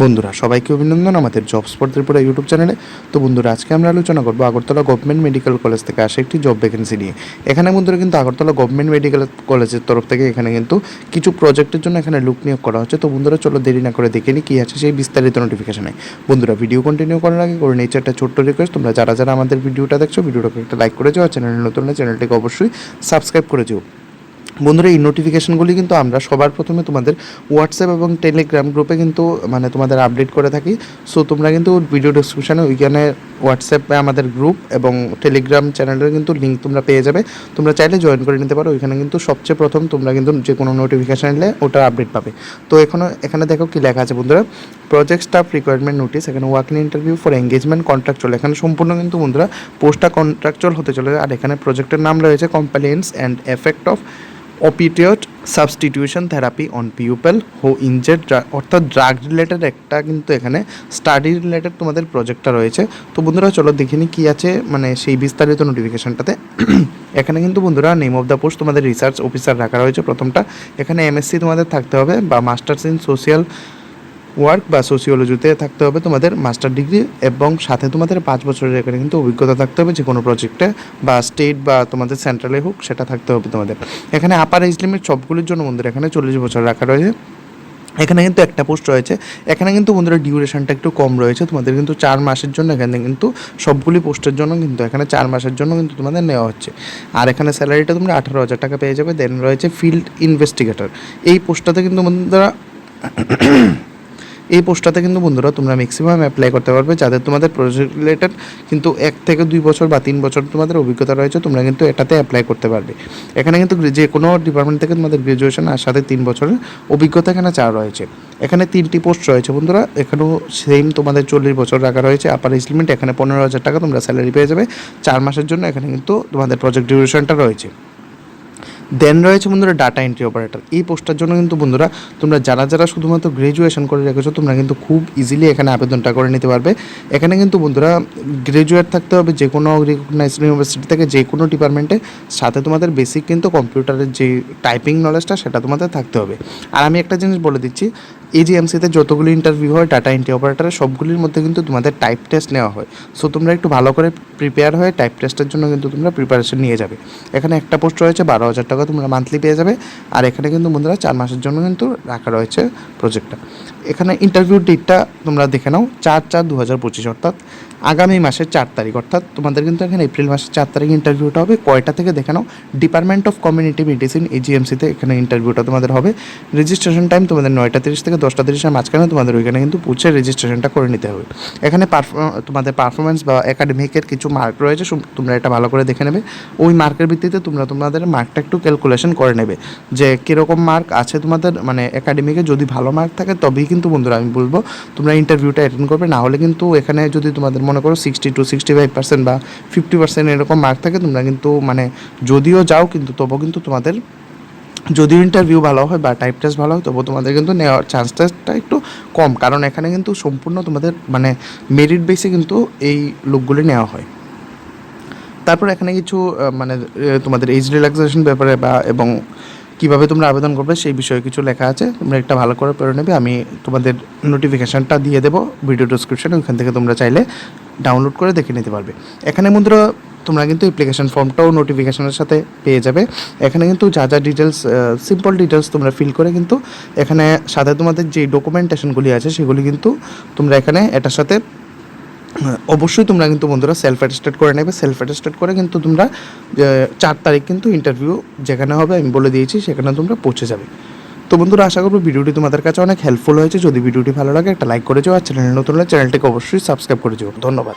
বন্ধুরা, সবাইকে অভিনন্দন আমাদের জব স্পট ত্রিপুরা ইউটিউব চ্যানেলে তো বন্ধুরা, আজকে আমরা আলোচনা করব আগরতলা গভর্নমেন্ট মেডিকেল কলেজ থেকে আসা একটি জব ভ্যাকেন্সি নিয়ে। এখানে বন্ধুরা কিন্তু আগরতলা গভর্নমেন্ট মেডিকেল কলেজের তরফ থেকে এখানে কিন্তু কিছু প্রজেক্টের জন্য এখানে লুক নিয়োগ করা হচ্ছে। তো বন্ধুরা, চলো দেরি না করে দেখে নিই কী আছে সেই বিস্তারিত নোটিফিকেশনে বন্ধুরা ভিডিও কন্টিনিউ করার আগে করে নিচ্ছে একটা ছোট্ট রিকোয়েস্ট তোমরা যারা যারা আমাদের ভিডিওটা দেখছ, ভিডিওটাকে একটা লাইক করে যাও। চ্যানেল নতুন চ্যানেলটিকে অবশ্যই সাবস্ক্রাইব করে যাও। বন্ধুরা, এই নোটিফিকেশনগুলি কিন্তু আমরা সবার প্রথমে তোমাদের হোয়াটসঅ্যাপ এবং টেলিগ্রাম গ্রুপে কিন্তু মানে তোমাদের আপডেট করে থাকি। সো তোমরা কিন্তু ভিডিও ডিসক্রিপশানে ওইখানে হোয়াটসঅ্যাপে আমাদের গ্রুপ এবং টেলিগ্রাম চ্যানেলের কিন্তু লিঙ্ক তোমরা পেয়ে যাবে। তোমরা চাইলে জয়েন করে নিতে পারো। ওইখানে কিন্তু সবচেয়ে প্রথম তোমরা কিন্তু যে কোনো নোটিফিকেশান এলে ওটার আপডেট পাবে। তো এখনও এখানে দেখো কি লেখা আছে বন্ধুরা। প্রজেক্ট স্টাফ রিকোয়ারমেন্ট নোটিস এখানে working interview for engagement contractual এখানে সম্পূর্ণ কিন্তু বন্ধুরা পোস্টটা কন্ট্রাকচুয়াল হতে চলে আর এখানে প্রজেক্টের নাম রয়েছে compliance and effect of opioid substitution therapy on people who injected অর্থাৎ ড্রাগ রিলেটেড একটা কিন্তু এখানে স্টাডি রিলেটেড তোমাদের প্রজেক্টটা রয়েছে। তো বন্ধুরা, চলো দেখে নিই কী আছে মানে সেই বিস্তারিত নোটিফিকেশনটাতে এখানে কিন্তু বন্ধুরা নেম অফ দ্য পোস্ট তোমাদের রিসার্চ অফিসার রাখা রয়েছে প্রথমটা। এখানে এমএসসি তোমাদের থাকতে হবে বা মাস্টার্স ইন সোশিয়াল ওয়ার্ক বা সোসিওলজিতে থাকতে হবে তোমাদের মাস্টার ডিগ্রি এবং সাথে তোমাদের পাঁচ বছরের এখানে কিন্তু অভিজ্ঞতা থাকতে হবে যে কোনো প্রজেক্টে বা স্টেট বা তোমাদের সেন্ট্রালে হোক সেটা থাকতে হবে তোমাদের। এখানে আপার এজ লিমিট সবগুলির জন্য বন্ধুরা এখানে চল্লিশ বছর রাখা রয়েছে। এখানে কিন্তু একটা পোস্ট রয়েছে। এখানে কিন্তু বন্ধুরা ডিউরেশনটা একটু কম রয়েছে। তোমাদের কিন্তু চার মাসের জন্য এখানে কিন্তু সবগুলি পোস্টের জন্য কিন্তু এখানে চার মাসের জন্য কিন্তু তোমাদের নেওয়া হচ্ছে। আর এখানে স্যালারিটা তোমরা আঠারো হাজার টাকা পেয়ে যাবে। দেন রয়েছে ফিল্ড ইনভেস্টিগেটর এই পোস্টটাতে কিন্তু বন্ধুরা এই পোস্টটাতে কিন্তু বন্ধুরা তোমরা ম্যাক্সিমাম অ্যাপ্লাই করতে পারবে। যাদের তোমাদের প্রজেক্ট রিলেটেড কিন্তু এক থেকে দুই বছর বা তিন বছর তোমাদের অভিজ্ঞতা রয়েছে, তোমরা কিন্তু এটাতে অ্যাপ্লাই করতে পারবে। এখানে কিন্তু যে কোনো ডিপার্টমেন্ট থেকে তোমাদের গ্রাজুয়েশন আর সাথে তিন বছরের অভিজ্ঞতা এখানে চা রয়েছে। এখানে তিনটি পোস্ট রয়েছে বন্ধুরা, এখানেও সেম তোমাদের চল্লিশ বছর রাখা রয়েছে। আপার লিমিট এখানে পনেরো হাজার টাকা তোমরা স্যালারি পেয়ে যাবে। চার মাসের জন্য এখানে কিন্তু তোমাদের প্রজেক্ট ডিউরেশনটা রয়েছে। দেন রয়েছে বন্ধুরা ডাটা এন্ট্রি অপারেটর এই পোস্টটার জন্য কিন্তু বন্ধুরা তোমরা যারা যারা শুধুমাত্র গ্র্যাজুয়েশন করে রেখেছো, তোমরা কিন্তু খুব ইজিলি এখানে আবেদনটা করে নিতে পারবে। এখানে কিন্তু বন্ধুরা গ্র্যাজুয়েট থাকতে হবে যে কোনো রিকগনাইজ ইউনিভার্সিটি থেকে যে কোনো ডিপার্টমেন্টে সাথে তোমাদের বেসিক কিন্তু কম্পিউটারের যে টাইপিং নলেজটা সেটা তোমাদের থাকতে হবে। আর আমি একটা জিনিস বলে দিচ্ছি এজিএমসিতে যতগুলো ইন্টারভিউ হয় ডাটা এন্ট্রি অপারেটারের সবগুলির মধ্যে কিন্তু তোমাদের টাইপ টেস্ট নেওয়া হয়। সো তোমরা একটু ভালো করে প্রিপেয়ার হয়ে টাইপ টেস্টের জন্য কিন্তু তোমরা প্রিপারেশন নিয়ে যাবে। এখানে একটা পোস্ট রয়েছে, বারো হাজার টাকা তোমরা মান্থলি পেয়ে যাবে। আর এখানে কিন্তু বন্ধুরা চার মাসের জন্য কিন্তু রাখা রয়েছে প্রজেক্টটা এখানে ইন্টারভিউ ডেটটা তোমরা দেখে নাও, চার চার দু হাজার পঁচিশ, অর্থাৎ আগামী মাসের চার তারিখ। অর্থাৎ তোমাদের কিন্তু এখানে এপ্রিল মাসের চার তারিখ ইন্টারভিউটা হবে। কয়টা থেকে দেখে নাও ডিপার্টমেন্ট অফ কমিউনিটি মেডিসিন এজিএমসিতে এখানে ইন্টারভিউটা তোমাদের হবে। রেজিস্ট্রেশন টাইম তোমাদের নয়টা তিরিশ থেকে দশটা তিরিশের মাঝখানে তোমাদের ওইখানে কিন্তু পৌঁছে রেজিস্ট্রেশনটা করে নিতে হবে। এখানে তোমাদের পারফরমেন্স বা একাডেমিকের কিছু মার্ক রয়েছে তোমরা এটা ভালো করে দেখে নেবে। ওই মার্কের ভিত্তিতে তোমরা তোমাদের মার্কটা একটু ক্যালকুলেশন করে নেবে। যে কীরকম মার্ক আছে তোমাদের মানে একাডেমিকে যদি ভালো মার্ক থাকে, তবেই কিন্তু বন্ধুরা আমি বলব, তোমরা ইন্টারভিউটা অ্যাটেন্ড করবে, না হলে কিন্তু এখানে যদি তোমাদের মনে করো sixty two sixty five percent বা ফিফটি পার্সেন্ট এরকম মার্ক থাকে, তোমরা কিন্তু মানে যদিও যাও কিন্তু তবুও কিন্তু তোমাদের যদিও ইন্টারভিউ ভালো হয় বা টাইপ টেস্ট ভালো হয়, তবুও তোমাদের কিন্তু নেওয়ার চান্সটা একটু কম। কারণ এখানে কিন্তু সম্পূর্ণ তোমাদের মানে মেরিট বেসে কিন্তু এই লোকগুলি নেওয়া হয়। তারপর এখানে কিছু মানে তোমাদের এজ রিল্যাক্সেশন ব্যাপারে বা এবং কীভাবে তোমরা আবেদন করবে সেই বিষয়ে কিছু লেখা আছে। তোমরা একটা ভালো করে পড়ে নেবে। আমি তোমাদের নোটিফিকেশানটা দিয়ে দেবো ভিডিও ডিসক্রিপশানে ওইখান থেকে তোমরা চাইলে ডাউনলোড করে দেখে নিতে পারবে। এখানে বন্ধুরা, তোমরা কিন্তু অ্যাপ্লিকেশন ফর্মটাও নোটিফিকেশনের সাথে পেয়ে যাবে। এখানে কিন্তু যা যা ডিটেলস সিম্পল ডিটেলস তোমরা ফিল করে কিন্তু এখানে সাথে তোমাদের যে ডকুমেন্টেশনগুলি আছে, সেগুলি কিন্তু তোমরা এখানে এটার সাথে অবশ্যই তোমরা কিন্তু বন্ধুরা সেলফ অ্যাটেস্টেড করে নেবে। সেলফ অ্যাটেস্টেড করে কিন্তু তোমরা চার তারিখ কিন্তু ইন্টারভিউ যেখানে হবে, আমি বলে দিয়েছি, সেখানে তোমরা পৌঁছে যাবে। তো বন্ধুরা, আশা করব ভিডিওটি তোমাদের কাছে অনেক হেল্পফুল হয়েছে। যদি ভিডিওটি ভালো লাগে, একটা লাইক করে যাও আর চ্যানেল নতুন হলে চ্যানেলটিকে অবশ্যই সাবস্ক্রাইব করে যাও। ধন্যবাদ।